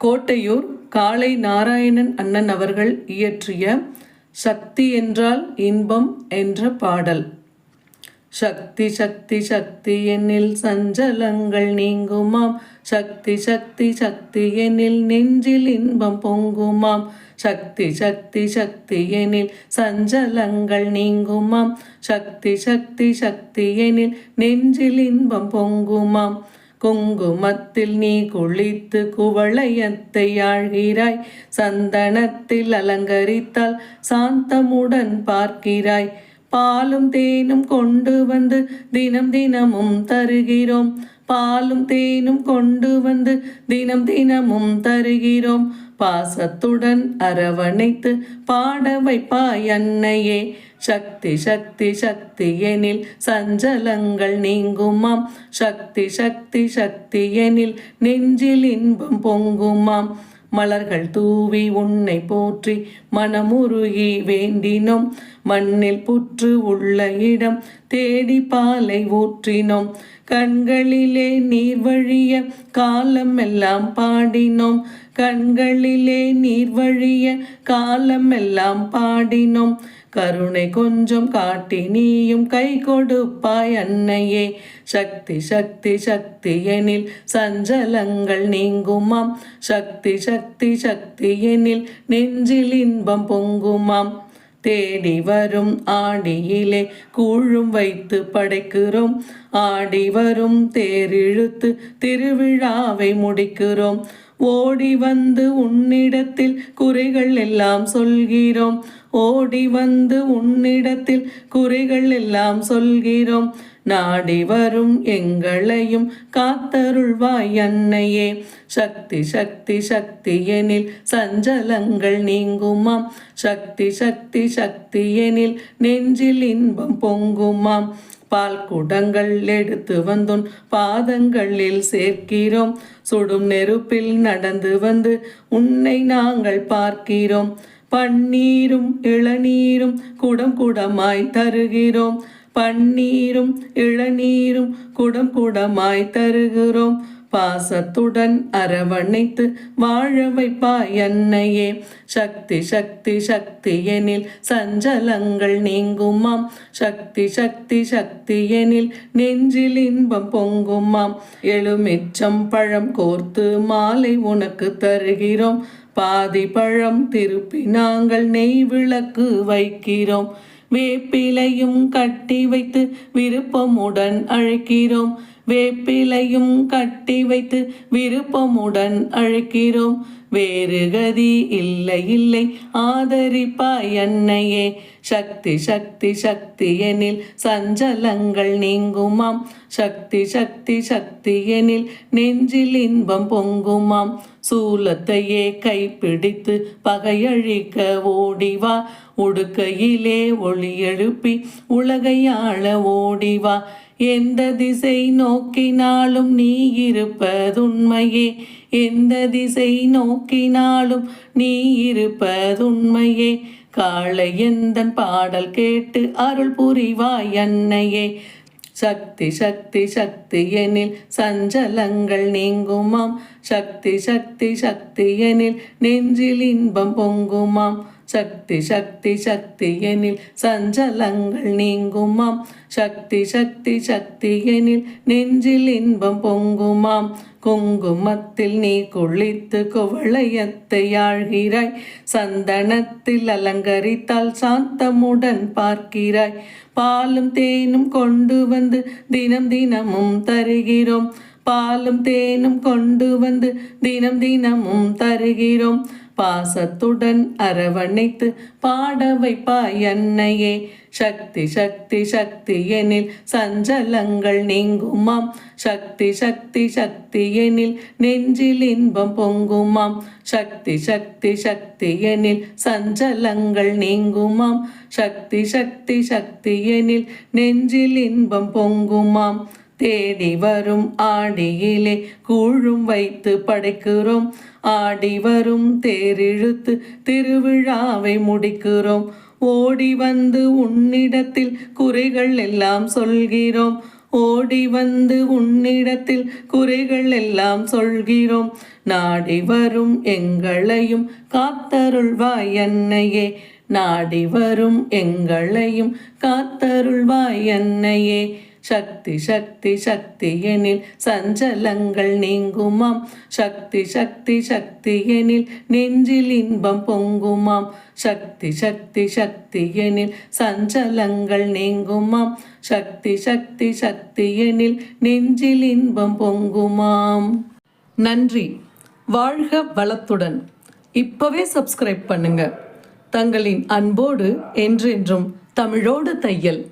கோட்டையூர் காளை நாராயணன் அண்ணன் அவர்கள் இயற்றிய சக்தி என்றால் இன்பம் என்ற பாடல். சக்தி சக்தி சக்தி என்னில் சஞ்சலங்கள் நீங்குமாம். சக்தி சக்தி சக்தி எனில் நெஞ்சில் இன்பம் பொங்குமாம். சக்தி சக்தி சக்தி எனில் சஞ்சலங்கள் நீங்குமாம். சக்தி சக்தி சக்தி எனில் நெஞ்சில் இன்பம் பொங்குமாம். குங்குமத்தில் நீ குளித்து குவளையத்தை ஆழ்கிறாய். சந்தனத்தில் அலங்கரித்தால் சாந்தமுடன் பார்க்கிறாய். பாலும் தேனும் கொண்டு வந்து தினம் தினமும் தருகிறோம். பாலும் தேனும் கொண்டு வந்து தினம் தினமும் தருகிறோம். பாசத்துடன் அரவணைத்து பாட வைப்பாய் அன்னையே. சக்தி சக்தி சக்தி எனில் சஞ்சலங்கள் நீங்குமாம். சக்தி சக்தி சக்தி எனில் நெஞ்சில் இன்பம் பொங்குமாம். மலர்கள் தூவி உன்னை போற்றி மனமுருகி வேண்டினோம். மண்ணில் புற்று உள்ள இடம் தேடி பாலை ஊற்றினோம். கண்களிலே நீர் வழிய காலம் எல்லாம் பாடினோம். கண்களிலே நீர் வழிய காலம் எல்லாம் பாடினோம். கருணை கொஞ்சம் காட்டி நீயும் கை கொடுப்பாய் அன்னையே. சக்தி சக்தி சக்தி எனில் சஞ்சலங்கள் நீங்குமாம். சக்தி சக்தி சக்தி எனில் நெஞ்சில் இன்பம் பொங்குமாம். தேடி வரும் ஆடியிலே கூழும் வைத்து படைக்கிறோம். ஆடி வரும் தேரிழுத்து திருவிழாவை முடிக்கிறோம். ஓடி வந்து உன்னிடத்தில் குறைகள் எல்லாம் சொல்கிறோம். ஓடி வந்து உன்னிடத்தில் குறைகள் எல்லாம் சொல்கிறோம். நாடி வரும் எங்களையும் காத்தருள்வாய் அன்னையே. சக்தி சக்தி சக்தி எனில் சஞ்சலங்கள் நீங்குமாம். சக்தி சக்தி சக்தி எனில் நெஞ்சில் இன்பம் பொங்குமாம். பால் குடங்கள் எடுத்து வந்துன் பாதங்களில் சேர்க்கிறோம். சுடும் நெருப்பில் நடந்து வந்து உன்னை நாங்கள் பார்க்கிறோம். பன்னீரும் இளநீரும் குடம் குடமாய் தருகிறோம். பன்னீரும் இளநீரும் குடம் குடமாய் தருகிறோம். பாசத்துடன் அரவணைத்து வாழ வைப்பாய் அன்னையே. சக்தி சக்தி சக்தி எனில் சஞ்சலங்கள் நீங்குமாம். சக்தி சக்தி சக்தி எனில் நெஞ்சில் இன்பம் பொங்குமாம். எழுமிச்சம் பழம் கோர்த்து மாலை உனக்கு தருகிறோம். பாதி பழம் திருப்பி நாங்கள் நெய் விளக்கு வைக்கிறோம். வேப்பிலையும் கட்டி வைத்து விருப்பமுடன் அழைக்கிறோம். வேப்பிலையும் கட்டி வைத்து விருப்பமுடன் அழைக்கிறோம். வேறு கதி இல்லை இல்லை. ஆதரிப்பாய் அன்னையே சக்தி சக்தி சக்தி எனில் சஞ்சலங்கள் நீங்குமாம். சக்தி சக்தி சக்தி எனில் நெஞ்சில் இன்பம் பொங்குமாம். சூலத்தையே கைப்பிடித்து பகையழிக்க ஓடிவா உடுக்கையிலே ஒளி எழுப்பி உலகையாள ஓடிவா எந்த திசை நோக்கினாலும் நீ இருப்பதுண்மையே. எந்த திசை நோக்கினாலும் நீ இருப்பதுண்மையே. காளை எந்தன் பாடல் கேட்டு அருள் புரிவாய் அன்னையே? சக்தி சக்தி சக்தி எனில் சஞ்சலங்கள் நீங்குமாம். சக்தி சக்தி சக்தி எனில் நெஞ்சில் இன்பம் பொங்குமாம். சக்தி சக்தி சக்தி எனில் சஞ்சலங்கள் நீங்குமாம். சக்தி சக்தி சக்தி எனில் நெஞ்சில் இன்பம் பொங்குமாம். குங்குமத்தில் நீ குளித்து குவளையத்தை ஆழ்கிறாய். சந்தனத்தில் அலங்கரித்தால் சாந்தமுடன் பார்க்கிறாய். பாலும் தேனும் கொண்டு வந்து தினம் தினமும் தருகிறோம். பாலும் தேனும் கொண்டு வந்து தினம் தினமும் தருகிறோம். பாசத்துடன் அரவணைத்து பாட வைப்பாய் அன்னையே. சக்தி சக்தி சக்தி எனில் சஞ்சலங்கள் நீங்குமாம். சக்தி சக்தி சக்தி எனில் நெஞ்சில் இன்பம் பொங்குமாம். சக்தி சக்தி சக்தி எனில் சஞ்சலங்கள் நீங்குமாம். சக்தி சக்தி சக்தி எனில் நெஞ்சில் இன்பம் பொங்குமாம். தேடி வரும் ஆடியிலே கூழும் வைத்து படைக்கிறோம். ஆடி வரும் தேரிழுத்து திருவிழாவை முடிக்கிறோம். ஓடி வந்து உன்னிடத்தில் குறைகள் எல்லாம் சொல்கிறோம். ஓடி வந்து உன்னிடத்தில் குறைகள் எல்லாம் சொல்கிறோம். நாடி வரும் எங்களையும் காத்தருள்வாய் என்னையே நாடி வரும் எங்களையும் காத்தருள்வாய் என்னையே சக்தி சக்தி சக்தி எனில் சஞ்சலங்கள் நீங்குமாம். சக்தி சக்தி சக்தி எனில் நெஞ்சில் இன்பம் பொங்குமாம். சக்தி சக்தி சக்தி எனில் சஞ்சலங்கள் நீங்குமாம். சக்தி சக்தி சக்தி எனில் நெஞ்சில் இன்பம் பொங்குமாம். நன்றி. வாழ்க வளத்துடன். இப்பவே சப்ஸ்கிரைப் பண்ணுங்க. தங்களின் அன்போடு என்றென்றும் தமிழோடு தையல்.